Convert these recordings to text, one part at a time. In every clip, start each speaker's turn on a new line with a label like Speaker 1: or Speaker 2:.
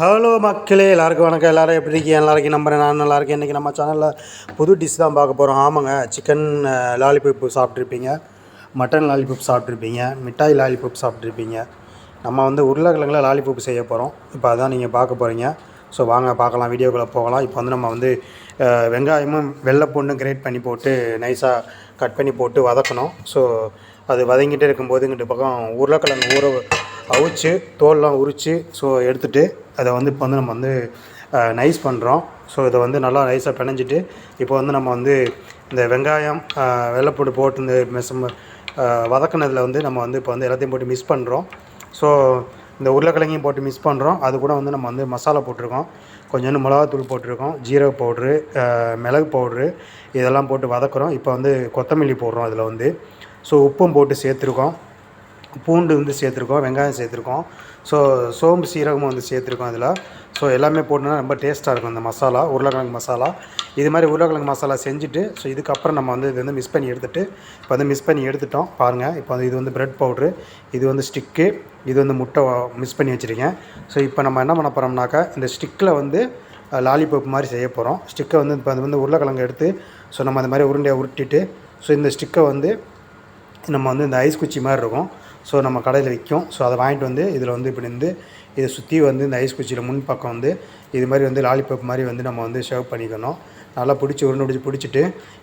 Speaker 1: Hello மக்களே. எல்லாருக்கும் வணக்கம். எல்லோரும் எப்படி இருக்கீங்க? நல்லா இருக்கீங்க நம்புறேன். நான் நல்லா இருக்கேன். இன்றைக்கி நம்ம சேனலில் புது டிஷ் தான் பார்க்க போகிறோம் ஆமாங்க. சிக்கன் லாலிபப் சாப்பிட்ருப்பீங்க மட்டன் லாலிபப் சாப்பிட்ருப்பீங்க மிட்டாய் லாலிபப் சாப்பிட்ருப்பீங்க நம்ம வந்து உருளைக்கிழங்குல லாலிபப் செய்ய போகிறோம் இப்போ அதான் நீங்கள் பார்க்க போகிறீங்க ஸோ வாங்க பார்க்கலாம். வீடியோக்குள்ளே போகலாம். இப்போ வந்து நம்ம வந்து வெங்காயமும் வெள்ளைப்பூண்டும் கிரேட் பண்ணி போட்டு நைஸாக கட் பண்ணி போட்டு வதக்கணும். ஸோ அது வதங்கிட்டே இருக்கும்போது இங்கிட்டு பக்கம் உருளைக்கிழங்கு ஊற அவிச்சு தோல்லாம் உரித்து ஸோ எடுத்துகிட்டு அதை வந்து இப்போ வந்து நம்ம வந்து நைஸ் பண்ணுறோம் ஸோ இதை வந்து நல்லா நைஸாக பிணைஞ்சிட்டு இப்போ வந்து நம்ம வந்து இந்த வெங்காயம் வெள்ளைப்பூடு போட்டு இந்த மிசம் வதக்கினதில் வந்து நம்ம வந்து இப்போ வந்து எல்லாத்தையும் போட்டு மிஸ் பண்ணுறோம் ஸோ இந்த உருளைக்கிழங்கையும் போட்டு மிஸ் பண்ணுறோம் அது கூட வந்து நம்ம வந்து மசாலா போட்டிருக்கோம். கொஞ்சோண்டு மிளகாத்தூள் போட்டிருக்கோம். ஜீரக பவுட்ரு மிளகு பவுட்ரு இதெல்லாம் போட்டு வதக்குறோம். இப்போ வந்து கொத்தமல்லி போடுறோம் அதில் வந்து. ஸோ உப்பும் போட்டு சேர்த்துருக்கோம். பூண்டு வந்து சேர்த்துருக்கோம் வெங்காயம் சேர்த்துருக்கோம். ஸோ சோம்பு சீரகமும் வந்து சேர்த்துருக்கோம் அதில் ஸோ எல்லாமே போட்டுனா ரொம்ப டேஸ்ட்டாக இருக்கும் இந்த மசாலா உருளைக்கிழங்கு மசாலா. இது மாதிரி உருளைக்கிழங்கு மசாலா செஞ்சுட்டு ஸோ இதுக்கப்புறம் நம்ம வந்து இது வந்து மிஸ் பண்ணி எடுத்துகிட்டு இப்போ வந்து மிஸ் பண்ணி எடுத்துட்டோம். பாருங்கள் இப்போ வந்து இது வந்து ப்ரெட் பவுட்ரு இது வந்து ஸ்டிக்கு இது வந்து முட்டை மிஸ் பண்ணி வச்சுருக்கேன். ஸோ இப்போ நம்ம என்ன பண்ண போகிறோம்னாக்கா இந்த ஸ்டிக்கில் வந்து லாலிபப் மாதிரி செய்ய போகிறோம் ஸ்டிக்கை வந்து இப்போ அது வந்து உருளைக்கிழங்கு எடுத்து ஸோ நம்ம அந்த மாதிரி உருண்டையை உருட்டிட்டு ஸோ இந்த ஸ்டிக்கை வந்து நம்ம வந்து இந்த ஐஸ் குச்சி மாதிரி இருக்கும். ஸோ நம்ம கடையில் விற்கும். ஸோ அதை வாங்கிட்டு வந்து இதில் வந்து இப்படி வந்து இதை சுற்றி வந்து இந்த ஐஸ் குச்சியில் முன் பக்கம் வந்து இது மாதிரி வந்து லாலிபப் மாதிரி வந்து நம்ம வந்து ஷேவ் பண்ணிக்கணும். நல்லா பிடிச்சி உருண்டு பிடிச்சி பிடிச்சிட்டு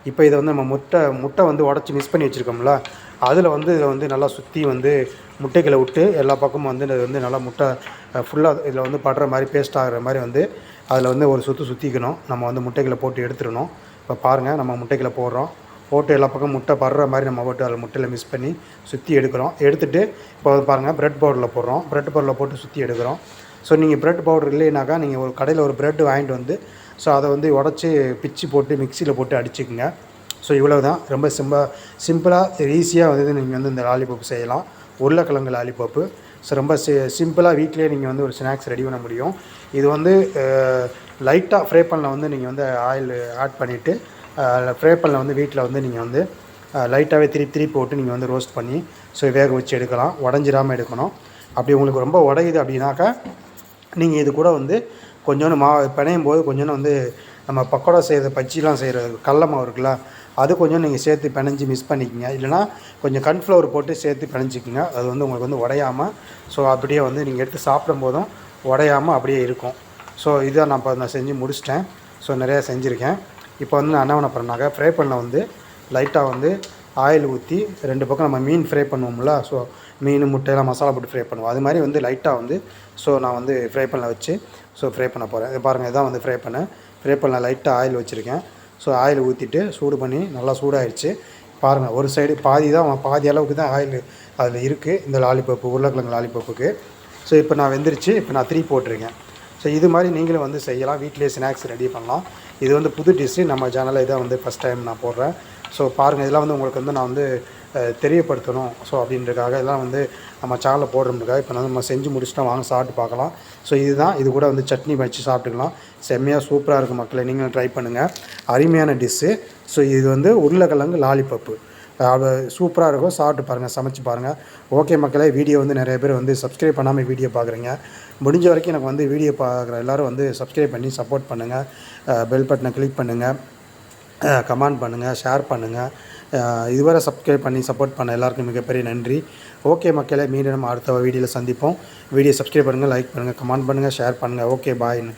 Speaker 1: இப்போ இதை வந்து நம்ம முட்டை முட்டை வந்து உடச்சி மிஸ் பண்ணி வச்சுருக்கோம்ல அதில் வந்து இதில் வந்து நல்லா சுற்றி வந்து முட்டைகளை விட்டு எல்லா பக்கமும் வந்து இது வந்து நல்லா முட்டை ஃபுல்லாக இதில் வந்து படுற மாதிரி பேஸ்ட் ஆகிற மாதிரி வந்து அதில் வந்து ஒரு சுற்று சுற்றிக்கணும் நம்ம வந்து முட்டைகளை போட்டு எடுத்துடணும். இப்போ பாருங்கள் நம்ம முட்டைகளை போடுறோம். போட்டு எல்லா பக்கம் முட்டை படுற மாதிரி நம்ம போட்டு அதில் முட்டையில் மிக்ஸ் பண்ணி சுற்றி எடுக்கிறோம். எடுத்துகிட்டு இப்போ பாருங்கள் ப்ரெட் பவுடரில் போடுறோம். ப்ரெட் பவுடரில் போட்டு சுற்றி எடுக்கிறோம். ஸோ நீங்கள் ப்ரெட் பவுடர் இல்லைனாக்கா நீங்கள் ஒரு கடையில் ஒரு ப்ரெட் வாங்கிட்டு வந்து ஸோ அதை வந்து உடச்சி பிச்சு போட்டு மிக்சியில் போட்டு அடிச்சுக்குங்க. ஸோ இவ்வளோ தான் ரொம்ப சிம்ப சிம்பிளாக ஈஸியாக வந்து நீங்கள் வந்து இந்த லாலிபப் செய்யலாம். உருளைக்கிழங்கு லாலிபப்பு ஸோ ரொம்ப சி சிம்பிளாக வீட்லேயே நீங்கள் வந்து ஒரு ஸ்நாக்ஸ் ரெடி பண்ண முடியும். இது வந்து லைட்டாக ஃப்ரை பண்ணல வந்து நீங்கள் வந்து ஆயில் ஆட் பண்ணிவிட்டு ஃப்ரை வந்து வீட்டில் வந்து நீங்கள் வந்து லைட்டாகவே திருப்பி திருப்பி போட்டு நீங்கள் வந்து ரோஸ்ட் பண்ணி ஸோ வேக வச்சு எடுக்கலாம். உடஞ்சிடாமல் எடுக்கணும். அப்படி உங்களுக்கு ரொம்ப உடையுது அப்படின்னாக்கா நீங்கள் இது கூட வந்து கொஞ்சோண்டு மா பிணையும் போது கொஞ்சோண்டு வந்து நம்ம பக்கோடா செய்கிற பஜ்ஜிலாம் செய்கிறது கடல மாவு இருக்குல்ல அது கொஞ்சம் நீங்கள் சேர்த்து பிணைஞ்சி மிஸ் பண்ணிக்கோங்க. இல்லைனா கொஞ்சம் கன்ஃப்ளவர் போட்டு சேர்த்து பிணைஞ்சிக்கோங்க. அது வந்து உங்களுக்கு வந்து உடையாமல் ஸோ அப்படியே வந்து நீங்கள் எடுத்து சாப்பிடும் போதும் உடையாமல் அப்படியே இருக்கும். ஸோ இதை நான் இப்போ நான் செஞ்சு முடிச்சிட்டேன். ஸோ நிறையா செஞ்சுருக்கேன். இப்போ வந்து நான் என்ன பண்ண போகிறேன்னாக்கா ஃப்ரை பண்ண வந்து லைட்டாக வந்து ஆயில் ஊற்றி ரெண்டு பக்கம் நம்ம மீன் ஃப்ரை பண்ணுவோம்ல ஸோ மீன் முட்டையெல்லாம் மசாலா போட்டு ஃப்ரை பண்ணுவோம். அது மாதிரி வந்து லைட்டாக வந்து ஸோ நான் வந்து ஃப்ரை பண்ண வச்சு ஸோ ஃப்ரை பண்ண போகிறேன் இது பாருங்கள் இதான் வந்து ஃப்ரை பண்ணேன். ஃப்ரை பண்ண லைட்டாக ஆயில் வச்சுருக்கேன். ஸோ ஆயில் ஊற்றிட்டு சூடு பண்ணி நல்லா சூடாயிடுச்சு பாருங்கள் ஒரு சைடு பாதி தான் பாதி அளவுக்கு தான் ஆயில் அதில் இருக்குது இந்த லாலிபப்பு உருளைக்கிழங்கு லாலிபப்புக்கு ஸோ இப்போ நான் வெந்துருச்சு இப்போ நான் த்ரீ போட்டிருக்கேன். ஸோ இது மாதிரி நீங்களும் வந்து செய்யலாம். வீட்டிலே ஸ்நாக்ஸ் ரெடி பண்ணலாம். இது வந்து புது டிஷ்ஷு நம்ம சேனலில் இதான் வந்து ஃபஸ்ட் டைம் நான் போடுறேன். ஸோ பாருங்கள் இதெல்லாம் வந்து உங்களுக்கு வந்து நான் வந்து தெரியப்படுத்தணும். ஸோ அப்படின்றதுக்காக இதெல்லாம் வந்து நம்ம சேனலில் போடுறதுக்காக இப்போ நம்ம செஞ்சு முடிச்சுட்டோம் வாங்க சாப்பிட்டு பார்க்கலாம். ஸோ இதுதான். இது கூட வந்து சட்னி வச்சு சாப்பிட்டுக்கலாம். செம்மையாக சூப்பராக இருக்கும் மக்களை. நீங்களும் ட்ரை பண்ணுங்கள் அருமையான டிஷ்ஷு ஸோ இது வந்து உருளைக்கிழங்கு லாலிபப்பு சூப்பராக இருக்கும். சாப்பிட்டு பாருங்கள் சமைச்சு பாருங்கள் ஓகே மக்களே வீடியோ வந்து நிறைய பேர் வந்து சப்ஸ்கிரைப் பண்ணாமல் வீடியோ பார்க்குறீங்க. முடிஞ்ச வரைக்கும் எனக்கு வந்து வீடியோ பார்க்குற எல்லோரும் வந்து சப்ஸ்கிரைப் பண்ணி சப்போர்ட் பண்ணுங்கள் பெல் பட்டனை கிளிக் பண்ணுங்கள் கமெண்ட் பண்ணுங்கள் ஷேர் பண்ணுங்கள் இதுவரை சப்ஸ்கிரைப் பண்ணி சப்போர்ட் பண்ண எல்லாருக்கும் மிகப்பெரிய நன்றி. ஓகே மக்களே மீண்டும் நம்ம அடுத்த வீடியோவில் சந்திப்போம். வீடியோ சப்ஸ்கிரைப் பண்ணுங்கள் லைக் பண்ணுங்கள் கமெண்ட் பண்ணுங்கள் ஷேர் பண்ணுங்கள் ஓகே பாய்னு